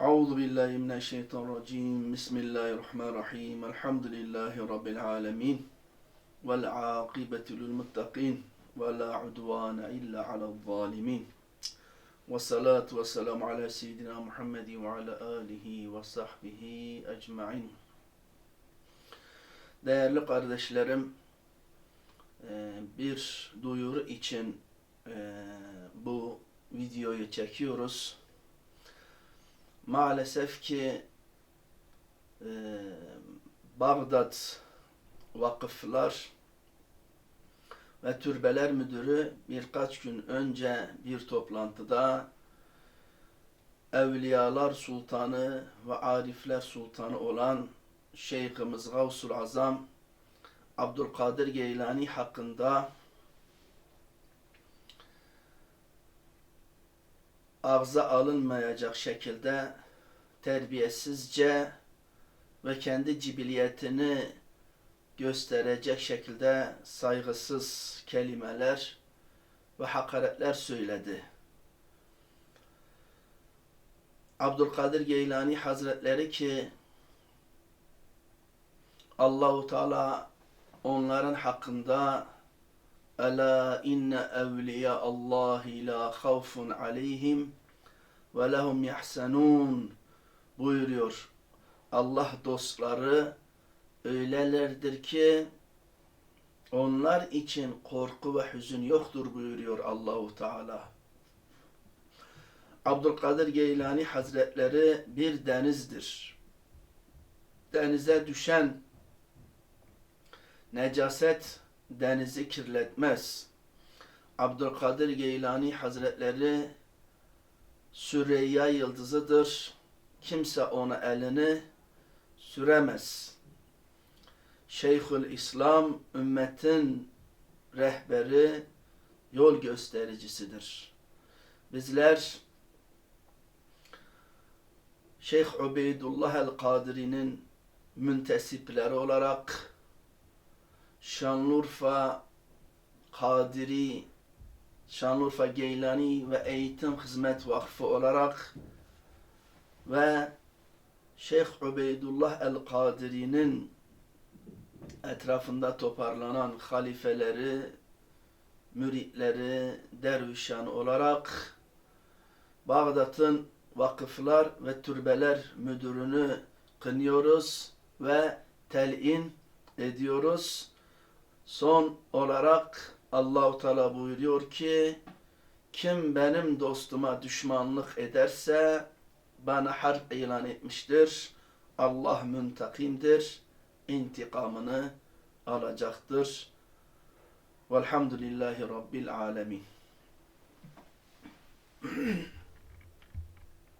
Euzu billahi mineşşeytanirracim. Bismillahirrahmanirrahim. Elhamdülillahi rabbil alamin. Vel akibetu lil muttaqin ve la udvane illa alel zalimin. Ve salatu ve selamu ala seyyidina Muhammedin ve ala alihi ve sahbihi ecmain. Değerli kardeşlerim, e, bir duyuru için e, bu videoyu çekiyoruz. Maalesef ki e, Bağdat Vakıflar ve Türbeler Müdürü birkaç gün önce bir toplantıda Evliyalar Sultanı ve Arifler Sultanı olan Şeyhimiz Gavsul Azam Abdülkadir Geylani hakkında ağza alınmayacak şekilde terbiyesizce ve kendi cibiliyetini gösterecek şekilde saygısız kelimeler ve hakaretler söyledi. Abdülkadir Geylani Hazretleri ki Allahu Teala onların hakkında Ela inne evliya Allahi la havfun aleyhim ve lehum yahsenun buyuruyor. Allah dostları öylelerdir ki onlar için korku ve hüzün yoktur buyuruyor Allahu Teala. Abdülkadir Geylani Hazretleri bir denizdir. Denize düşen necaset denizi kirletmez. Abdülkadir Geylani Hazretleri Süreyya yıldızıdır. Kimse ona elini süremez. Şeyhül İslam ümmetin rehberi, yol göstericisidir. Bizler Şeyh Ubeydullah el-Kadiri'nin müntesipleri olarak Şanlıurfa Kadiri, Şanlıurfa Geylani ve Eğitim Hizmet Vakfı olarak ve Şeyh Ubeydullah el-Kadiri'nin etrafında toparlanan halifeleri, müritleri, dervişan olarak Bağdat'ın vakıflar ve türbeler müdürünü kınıyoruz ve telin ediyoruz. Son olarak Allahu Teala buyuruyor ki kim benim dostuma düşmanlık ederse bana harp ilan etmiştir. Allah müntakimdir. intikamını alacaktır. Velhamdülillahi Rabbil alemin.